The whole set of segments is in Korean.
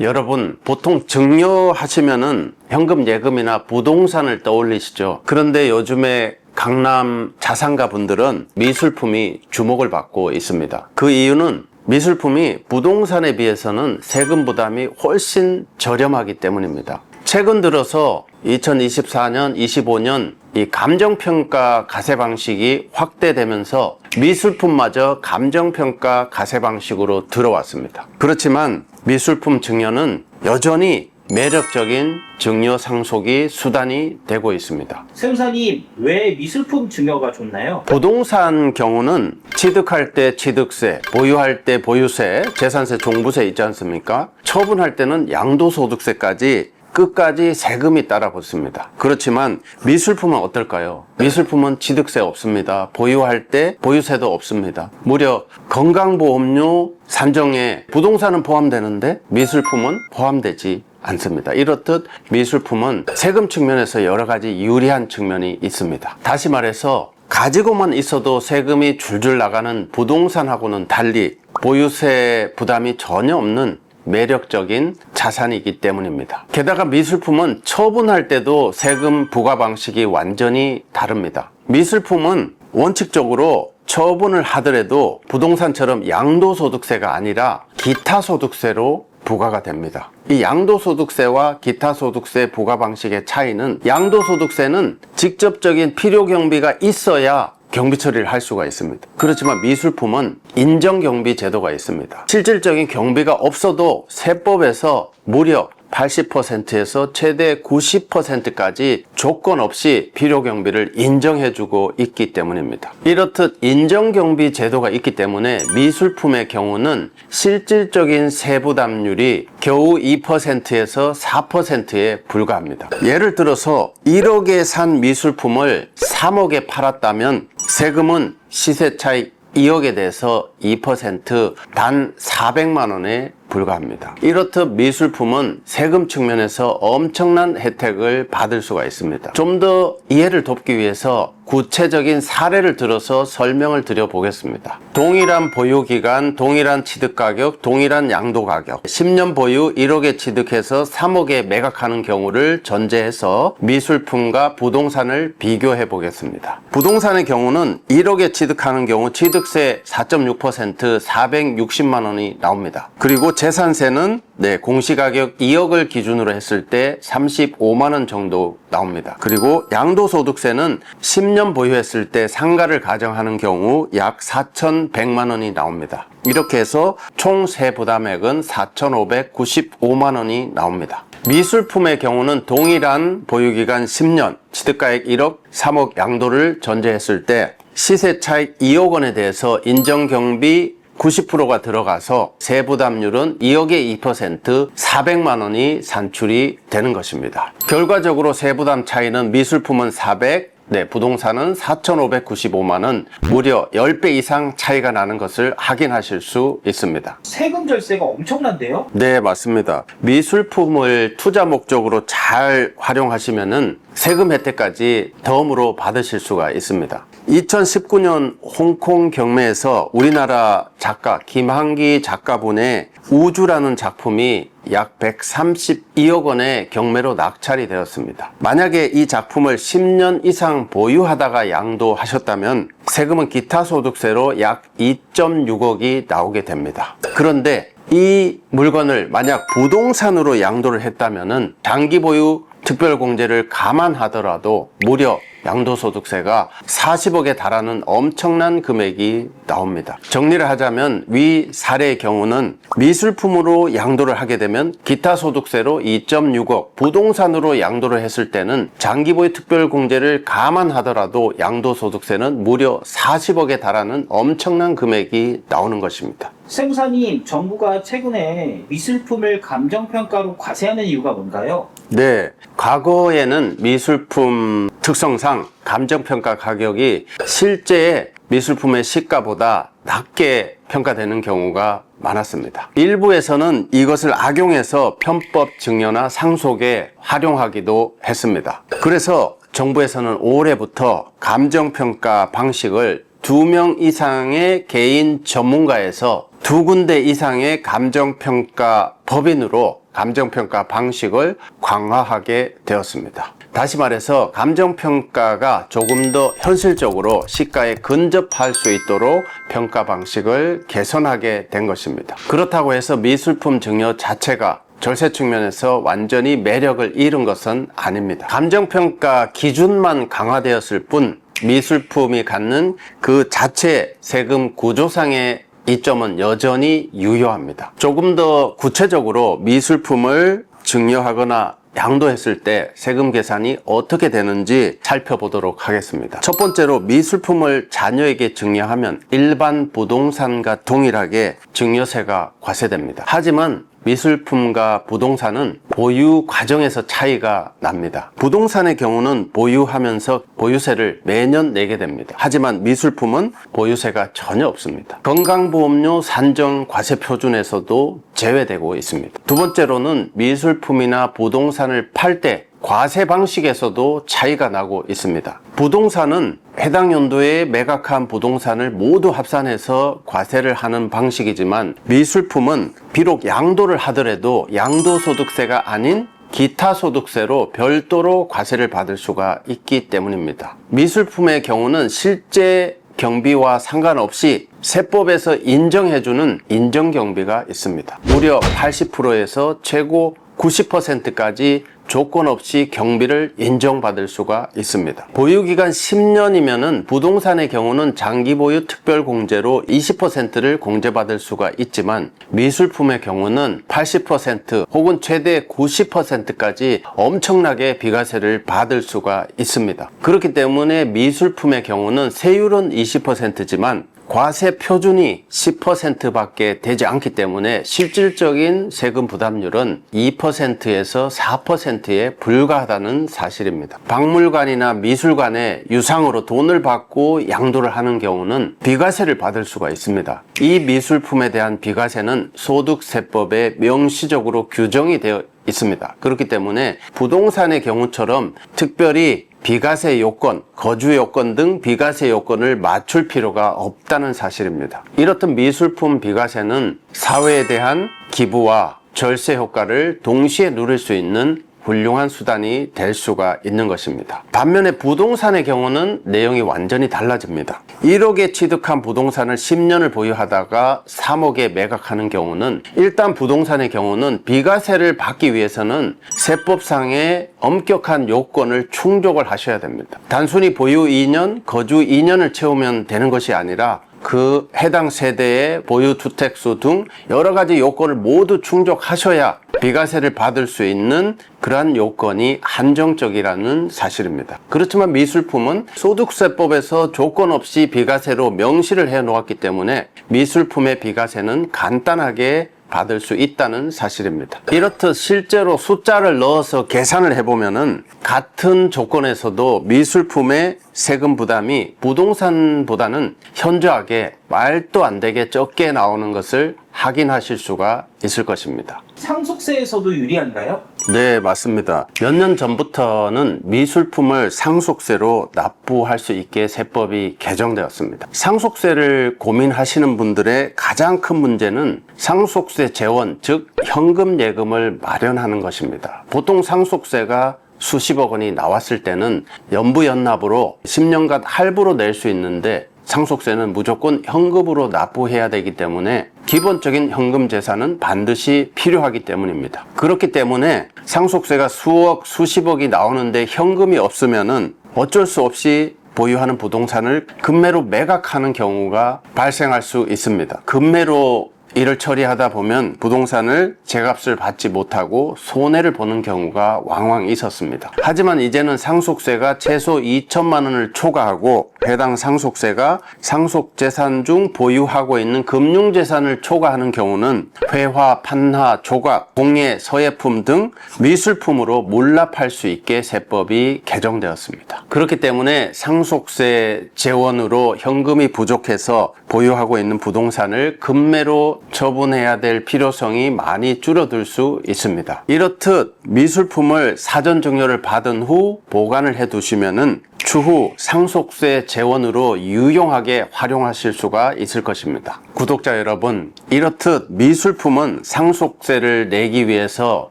여러분 보통 증여하시면은 현금 예금이나 부동산을 떠올리시죠. 그런데 요즘에 강남 자산가 분들은 미술품이 주목을 받고 있습니다. 그 이유는 미술품이 부동산에 비해서는 세금 부담이 훨씬 저렴하기 때문입니다. 최근 들어서 2024년, 25년 이 감정평가 가세 방식이 확대되면서 미술품마저 감정평가 가세 방식으로 들어왔습니다. 그렇지만 미술품 증여는 여전히 매력적인 증여 상속이 수단이 되고 있습니다. 세무사님, 왜 미술품 증여가 좋나요? 부동산 경우는 취득할 때 취득세, 보유할 때 보유세, 재산세, 종부세 있지 않습니까? 처분할 때는 양도소득세까지 끝까지 세금이 따라 붙습니다. 그렇지만 미술품은 어떨까요? 미술품은 취득세 없습니다. 보유할 때 보유세도 없습니다. 무려 건강보험료 산정에 부동산은 포함되는데 미술품은 포함되지 않습니다. 이렇듯 미술품은 세금 측면에서 여러 가지 유리한 측면이 있습니다. 다시 말해서 가지고만 있어도 세금이 줄줄 나가는 부동산하고는 달리 보유세 부담이 전혀 없는 매력적인 자산이기 때문입니다. 게다가 미술품은 처분할 때도 세금 부과 방식이 완전히 다릅니다. 미술품은 원칙적으로 처분을 하더라도 부동산처럼 양도소득세가 아니라 기타소득세로 부과가 됩니다. 이 양도소득세와 기타소득세 부과 방식의 차이는 양도소득세는 직접적인 필요 경비가 있어야 경비 처리를 할 수가 있습니다. 그렇지만 미술품은 인정 경비 제도가 있습니다. 실질적인 경비가 없어도 세법에서 무려 80%에서 최대 90%까지 조건 없이 필요 경비를 인정해주고 있기 때문입니다. 이렇듯 인정 경비 제도가 있기 때문에 미술품의 경우는 실질적인 세부담률이 겨우 2%에서 4%에 불과합니다. 예를 들어서 1억에 산 미술품을 3억에 팔았다면 세금은 시세 차익 2억에 대해서 2%단 400만 원에 불과합니다. 이렇듯 미술품은 세금 측면에서 엄청난 혜택을 받을 수가 있습니다. 좀 더 이해를 돕기 위해서 구체적인 사례를 들어서 설명을 드려 보겠습니다. 동일한 보유 기간, 동일한 취득 가격, 동일한 양도 가격. 10년 보유 1억에 취득해서 3억에 매각하는 경우를 전제해서 미술품과 부동산을 비교해 보겠습니다. 부동산의 경우는 1억에 취득하는 경우 취득세 4.6% 460만 원이 나옵니다. 그리고 재산세는 네, 공시가격 2억을 기준으로 했을 때 35만 원 정도 나옵니다. 그리고 양도소득세는 10년 보유했을 때 상가를 가정하는 경우 약 4,100만 원이 나옵니다. 이렇게 해서 총 세부담액은 4,595만 원이 나옵니다. 미술품의 경우는 동일한 보유기간 10년, 취득가액 1억, 3억 양도를 전제했을 때 시세 차익 2억 원에 대해서 인정경비 90%가 들어가서 세부담률은 2억의 2% 400만 원이 산출이 되는 것입니다. 결과적으로 세부담 차이는 미술품은 400, 네, 부동산은 4,595만 원, 무려 10배 이상 차이가 나는 것을 확인하실 수 있습니다. 세금 절세가 엄청난데요? 네, 맞습니다. 미술품을 투자 목적으로 잘 활용하시면은 세금 혜택까지 덤으로 받으실 수가 있습니다. 2019년 홍콩 경매에서 우리나라 작가 김한기 작가분의 우주라는 작품이 약 132억 원의 경매로 낙찰이 되었습니다. 만약에 이 작품을 10년 이상 보유하다가 양도하셨다면 세금은 기타 소득세로 약 2.6억이 나오게 됩니다. 그런데 이 물건을 만약 부동산으로 양도를 했다면은 장기 보유 특별공제를 감안하더라도 무려 양도소득세가 40억에 달하는 엄청난 금액이 나옵니다. 정리를 하자면 위 사례의 경우는 미술품으로 양도를 하게 되면 기타 소득세로 2.6억, 부동산으로 양도를 했을 때는 장기보유 특별공제를 감안하더라도 양도소득세는 무려 40억에 달하는 엄청난 금액이 나오는 것입니다. 세무사님, 정부가 최근에 미술품을 감정평가로 과세하는 이유가 뭔가요? 네, 과거에는 미술품 특성상 감정평가 가격이 실제 미술품의 시가보다 낮게 평가되는 경우가 많았습니다. 일부에서는 이것을 악용해서 편법 증여나 상속에 활용하기도 했습니다. 그래서 정부에서는 올해부터 감정평가 방식을 두명 이상의 개인 전문가에서 두 군데 이상의 감정평가 법인으로 감정평가 방식을 강화하게 되었습니다. 다시 말해서 감정평가가 조금 더 현실적으로 시가에 근접할 수 있도록 평가 방식을 개선하게 된 것입니다. 그렇다고 해서 미술품 증여 자체가 절세 측면에서 완전히 매력을 잃은 것은 아닙니다. 감정평가 기준만 강화되었을 뿐 미술품이 갖는 그 자체 세금 구조상의 이점은 여전히 유효합니다. 조금 더 구체적으로 미술품을 증여하거나 양도했을 때 세금 계산이 어떻게 되는지 살펴보도록 하겠습니다. 첫 번째로 미술품을 자녀에게 증여하면 일반 부동산과 동일하게 증여세가 과세됩니다. 하지만 미술품과 부동산은 보유 과정에서 차이가 납니다. 부동산의 경우는 보유하면서 보유세를 매년 내게 됩니다. 하지만 미술품은 보유세가 전혀 없습니다. 건강보험료 산정 과세 표준에서도 제외되고 있습니다. 두 번째로는 미술품이나 부동산을 팔 때 과세 방식에서도 차이가 나고 있습니다. 부동산은 해당 연도에 매각한 부동산을 모두 합산해서 과세를 하는 방식이지만 미술품은 비록 양도를 하더라도 양도소득세가 아닌 기타 소득세로 별도로 과세를 받을 수가 있기 때문입니다. 미술품의 경우는 실제 경비와 상관없이 세법에서 인정해주는 인정경비가 있습니다. 무려 80%에서 최고 90%까지 조건 없이 경비를 인정받을 수가 있습니다. 보유기간 10년이면은 부동산의 경우는 장기 보유 특별 공제로 20%를 공제받을 수가 있지만 미술품의 경우는 80% 혹은 최대 90%까지 엄청나게 비과세를 받을 수가 있습니다. 그렇기 때문에 미술품의 경우는 세율은 20%지만 과세 표준이 10% 밖에 되지 않기 때문에 실질적인 세금 부담률은 2%에서 4%에 불과하다는 사실입니다. 박물관이나 미술관에 유상으로 돈을 받고 양도를 하는 경우는 비과세를 받을 수가 있습니다. 이 미술품에 대한 비과세는 소득세법에 명시적으로 규정이 되어 있습니다. 그렇기 때문에 부동산의 경우처럼 특별히 비과세 요건, 거주 요건 등 비과세 요건을 맞출 필요가 없다는 사실입니다. 이렇듯 미술품 비과세는 사회에 대한 기부와 절세 효과를 동시에 누릴 수 있는 훌륭한 수단이 될 수가 있는 것입니다. 반면에 부동산의 경우는 내용이 완전히 달라집니다. 1억에 취득한 부동산을 10년을 보유하다가 3억에 매각하는 경우는 일단 부동산의 경우는 비과세를 받기 위해서는 세법상의 엄격한 요건을 충족을 하셔야 됩니다. 단순히 보유 2년, 거주 2년을 채우면 되는 것이 아니라 그 해당 세대의 보유 주택수 등 여러 가지 요건을 모두 충족하셔야 비과세를 받을 수 있는 그러한 요건이 한정적이라는 사실입니다. 그렇지만 미술품은 소득세법에서 조건 없이 비과세로 명시를 해 놓았기 때문에 미술품의 비과세는 간단하게 받을 수 있다는 사실입니다. 이렇듯 실제로 숫자를 넣어서 계산을 해보면은 같은 조건에서도 미술품의 세금 부담이 부동산보다는 현저하게 말도 안 되게 적게 나오는 것을 확인하실 수가 있을 것입니다. 상속세에서도 유리한가요? 네, 맞습니다. 몇 년 전부터는 미술품을 상속세로 납부할 수 있게 세법이 개정되었습니다. 상속세를 고민하시는 분들의 가장 큰 문제는 상속세 재원, 즉 현금 예금을 마련하는 것입니다. 보통 상속세가 수십억 원이 나왔을 때는 연부연납으로 10년간 할부로 낼 수 있는데 상속세는 무조건 현금으로 납부해야 되기 때문에 기본적인 현금 재산은 반드시 필요하기 때문입니다. 그렇기 때문에 상속세가 수억, 수십억이 나오는데 현금이 없으면은 어쩔 수 없이 보유하는 부동산을 금매로 매각하는 경우가 발생할 수 있습니다. 금매로 일을 처리하다 보면 부동산을 제값을 받지 못하고 손해를 보는 경우가 왕왕 있었습니다. 하지만 이제는 상속세가 최소 2천만 원을 초과하고 해당 상속세가 상속재산 중 보유하고 있는 금융재산을 초과하는 경우는 회화, 판화, 조각, 공예, 서예품 등 미술품으로 몰랍할 수 있게 세법이 개정되었습니다. 그렇기 때문에 상속세 재원으로 현금이 부족해서 보유하고 있는 부동산을 금매로 처분해야 될 필요성이 많이 줄어들 수 있습니다. 이렇듯 미술품을 사전 증여를 받은 후 보관을 해 두시면은 추후 상속세 재원으로 유용하게 활용하실 수가 있을 것입니다. 구독자 여러분, 이렇듯 미술품은 상속세를 내기 위해서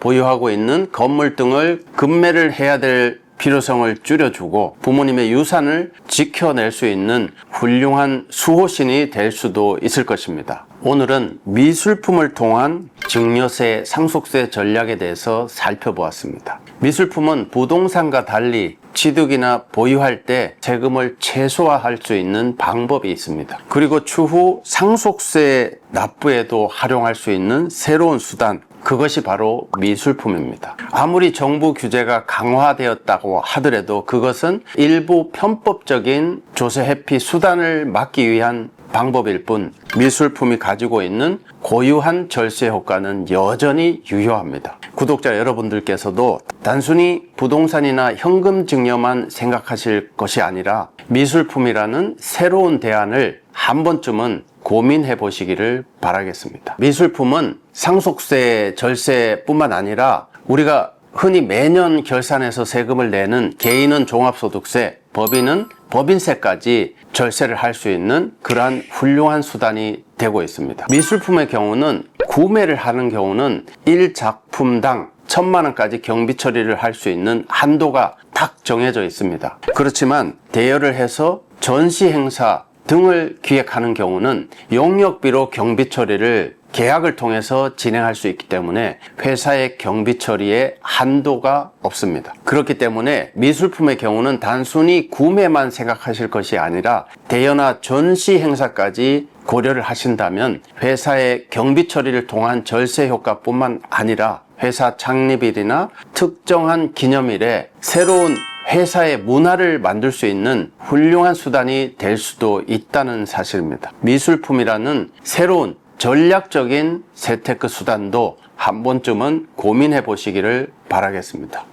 보유하고 있는 건물 등을 급매를 해야 될 필요성을 줄여주고 부모님의 유산을 지켜낼 수 있는 훌륭한 수호신이 될 수도 있을 것입니다. 오늘은 미술품을 통한 증여세, 상속세 전략에 대해서 살펴보았습니다. 미술품은 부동산과 달리 취득이나 보유할 때 세금을 최소화할 수 있는 방법이 있습니다. 그리고 추후 상속세 납부에도 활용할 수 있는 새로운 수단, 그것이 바로 미술품입니다. 아무리 정부 규제가 강화되었다고 하더라도 그것은 일부 편법적인 조세 회피 수단을 막기 위한 방법일 뿐 미술품이 가지고 있는 고유한 절세 효과는 여전히 유효합니다. 구독자 여러분들께서도 단순히 부동산이나 현금 증여만 생각하실 것이 아니라 미술품이라는 새로운 대안을 한 번쯤은 고민해 보시기를 바라겠습니다. 미술품은 상속세, 절세뿐만 아니라 우리가 흔히 매년 결산해서 세금을 내는 개인은 종합소득세, 법인은 법인세까지 절세를 할 수 있는 그러한 훌륭한 수단이 되고 있습니다. 미술품의 경우는 구매를 하는 경우는 1작품당 천만 원까지 경비 처리를 할 수 있는 한도가 딱 정해져 있습니다. 그렇지만 대여를 해서 전시 행사 등을 기획하는 경우는 용역비로 경비 처리를 계약을 통해서 진행할 수 있기 때문에 회사의 경비 처리에 한도가 없습니다. 그렇기 때문에 미술품의 경우는 단순히 구매만 생각하실 것이 아니라 대여나 전시 행사까지 고려를 하신다면 회사의 경비 처리를 통한 절세 효과뿐만 아니라 회사 창립일이나 특정한 기념일에 새로운 회사의 문화를 만들 수 있는 훌륭한 수단이 될 수도 있다는 사실입니다. 미술품이라는 새로운 전략적인 세테크 수단도 한 번쯤은 고민해 보시기를 바라겠습니다.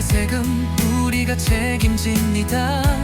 세금 우리가 책임집니다